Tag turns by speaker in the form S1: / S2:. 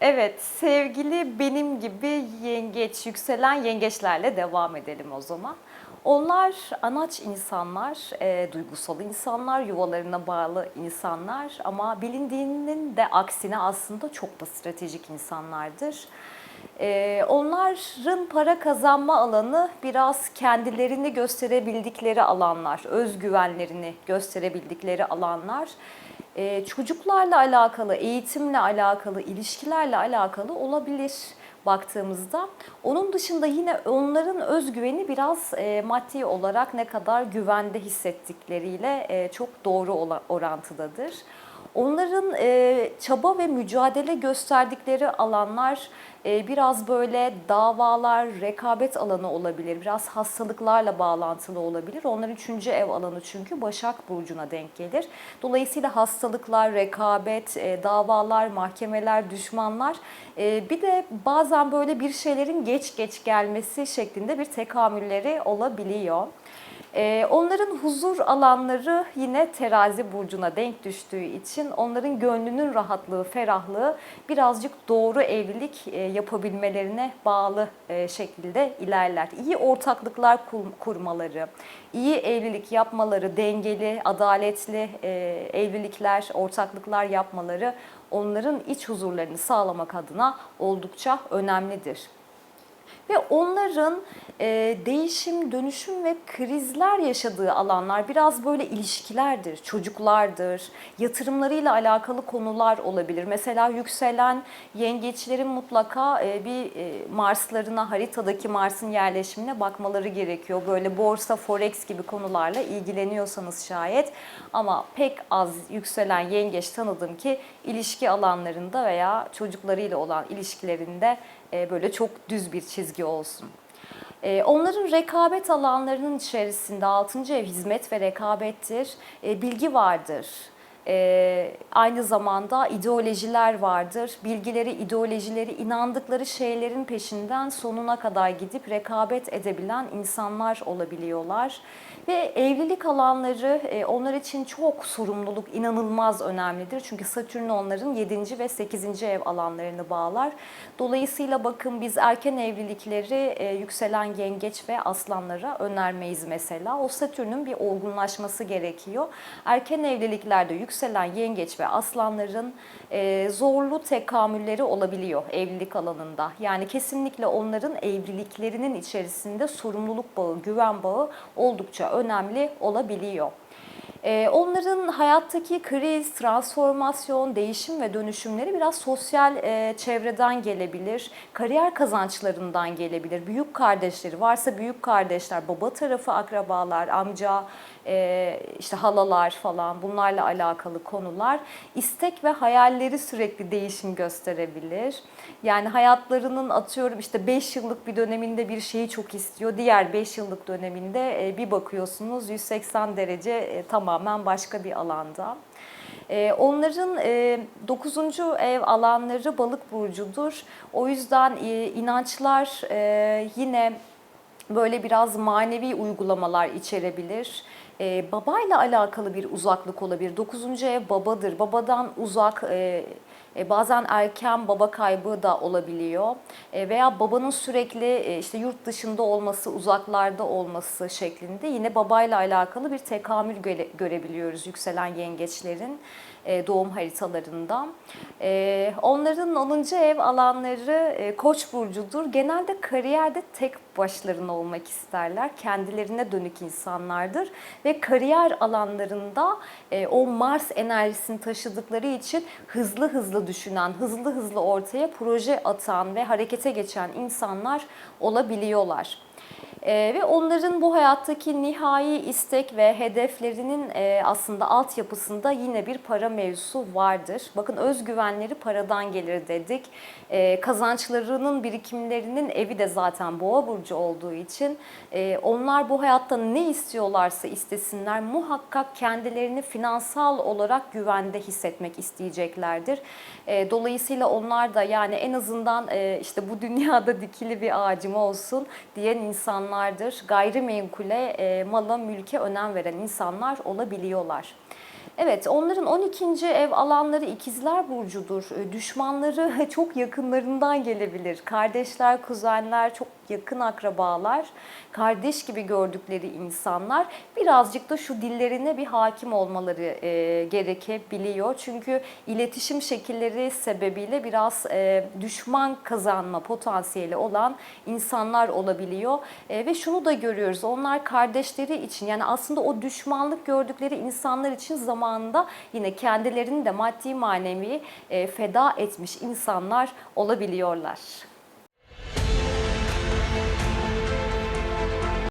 S1: Evet, sevgili benim gibi yengeç, yükselen yengeçlerle devam edelim o zaman. Onlar anaç insanlar, e, duygusal insanlar, yuvalarına bağlı insanlar ama bilindiğinin de aksine aslında çok da stratejik insanlardır. E, onların para kazanma alanı biraz kendilerini gösterebildikleri alanlar, özgüvenlerini gösterebildikleri alanlar. Ee, çocuklarla alakalı, eğitimle alakalı, ilişkilerle alakalı olabilir baktığımızda. Onun dışında yine onların özgüveni biraz e, maddi olarak ne kadar güvende hissettikleriyle e, çok doğru orantıdadır. Onların e, çaba ve mücadele gösterdikleri alanlar e, biraz böyle davalar, rekabet alanı olabilir. Biraz hastalıklarla bağlantılı olabilir. Onların üçüncü ev alanı çünkü Başak Burcu'na denk gelir. Dolayısıyla hastalıklar, rekabet, e, davalar, mahkemeler, düşmanlar e, bir de bazen böyle bir şeylerin geç geç gelmesi şeklinde bir tekamülleri olabiliyor. Ee, onların huzur alanları yine terazi burcuna denk düştüğü için onların gönlünün rahatlığı, ferahlığı birazcık doğru evlilik e, yapabilmelerine bağlı e, şekilde ilerler. İyi ortaklıklar kur- kurmaları, iyi evlilik yapmaları, dengeli, adaletli e, evlilikler, ortaklıklar yapmaları onların iç huzurlarını sağlamak adına oldukça önemlidir. Ve onların e, değişim, dönüşüm ve krizler yaşadığı alanlar biraz böyle ilişkilerdir, çocuklardır, yatırımlarıyla alakalı konular olabilir. Mesela yükselen yengeçlerin mutlaka e, bir e, Marslarına, haritadaki Mars'ın yerleşimine bakmaları gerekiyor. Böyle borsa, forex gibi konularla ilgileniyorsanız şayet. Ama pek az yükselen yengeç tanıdım ki ilişki alanlarında veya çocuklarıyla olan ilişkilerinde e, böyle çok düz bir çizgi olsun. E, Onların rekabet alanlarının içerisinde 6. ev hizmet ve rekabettir. E, Bilgi vardır. E, aynı zamanda ideolojiler vardır. Bilgileri, ideolojileri, inandıkları şeylerin peşinden sonuna kadar gidip rekabet edebilen insanlar olabiliyorlar. Ve evlilik alanları e, onlar için çok sorumluluk, inanılmaz önemlidir. Çünkü Satürn onların 7. ve 8. ev alanlarını bağlar. Dolayısıyla bakın biz erken evlilikleri e, yükselen yengeç ve aslanlara önermeyiz mesela. O Satürn'ün bir olgunlaşması gerekiyor. Erken evliliklerde yükselen yengeç ve aslanların e, zorlu tekamülleri olabiliyor evlilik alanında. Yani kesinlikle onların evliliklerinin içerisinde sorumluluk bağı, güven bağı oldukça önemli olabiliyor. Ee, Onların hayattaki kriz, transformasyon, değişim ve dönüşümleri biraz sosyal e, çevreden gelebilir, kariyer kazançlarından gelebilir. Büyük kardeşleri varsa büyük kardeşler, baba tarafı akrabalar, amca, e, işte halalar falan bunlarla alakalı konular. İstek ve hayalleri sürekli değişim gösterebilir. Yani hayatlarının atıyorum işte 5 yıllık bir döneminde bir şeyi çok istiyor. Diğer 5 yıllık döneminde e, bir bakıyorsunuz 180 derece e, tamamen başka bir alanda. E, Onların 9. ev alanları balık burcudur. O yüzden e, inançlar e, yine böyle biraz manevi uygulamalar içerebilir. Ee, babayla alakalı bir uzaklık olabilir. Dokuzuncu ev babadır. Babadan uzak, e, bazen erken baba kaybı da olabiliyor. E, veya babanın sürekli e, işte yurt dışında olması, uzaklarda olması şeklinde yine babayla alakalı bir tekamül göre- görebiliyoruz yükselen yengeçlerin doğum haritalarında. E, Onların 10. ev alanları e, Koç burcudur. Genelde kariyerde tek başlarına olmak isterler. Kendilerine dönük insanlardır ve kariyer alanlarında e, o Mars enerjisini taşıdıkları için hızlı hızlı düşünen, hızlı hızlı ortaya proje atan ve harekete geçen insanlar olabiliyorlar. Ee, ve onların bu hayattaki nihai istek ve hedeflerinin e, aslında altyapısında yine bir para mevzusu vardır. Bakın özgüvenleri paradan gelir dedik. Ee, kazançlarının birikimlerinin evi de zaten boğa burcu olduğu için e, onlar bu hayatta ne istiyorlarsa istesinler muhakkak kendilerini finansal olarak güvende hissetmek isteyeceklerdir. E, dolayısıyla onlar da yani en azından e, işte bu dünyada dikili bir ağacım olsun diyen insanlardır. Gayrimenkule, e, mala, mülke önem veren insanlar olabiliyorlar. Evet, onların 12. ev alanları ikizler burcudur. E, Düşmanları çok yakınlarından gelebilir. Kardeşler, kuzenler, çok yakın akrabalar, kardeş gibi gördükleri insanlar birazcık da şu dillerine bir hakim olmaları e, gerekebiliyor. Çünkü iletişim şekilleri sebebiyle biraz e, düşman kazanma potansiyeli olan insanlar olabiliyor. E, ve şunu da görüyoruz. Onlar kardeşleri için yani aslında o düşmanlık gördükleri insanlar için zamanında yine kendilerini de maddi manevi e, feda etmiş insanlar olabiliyorlar.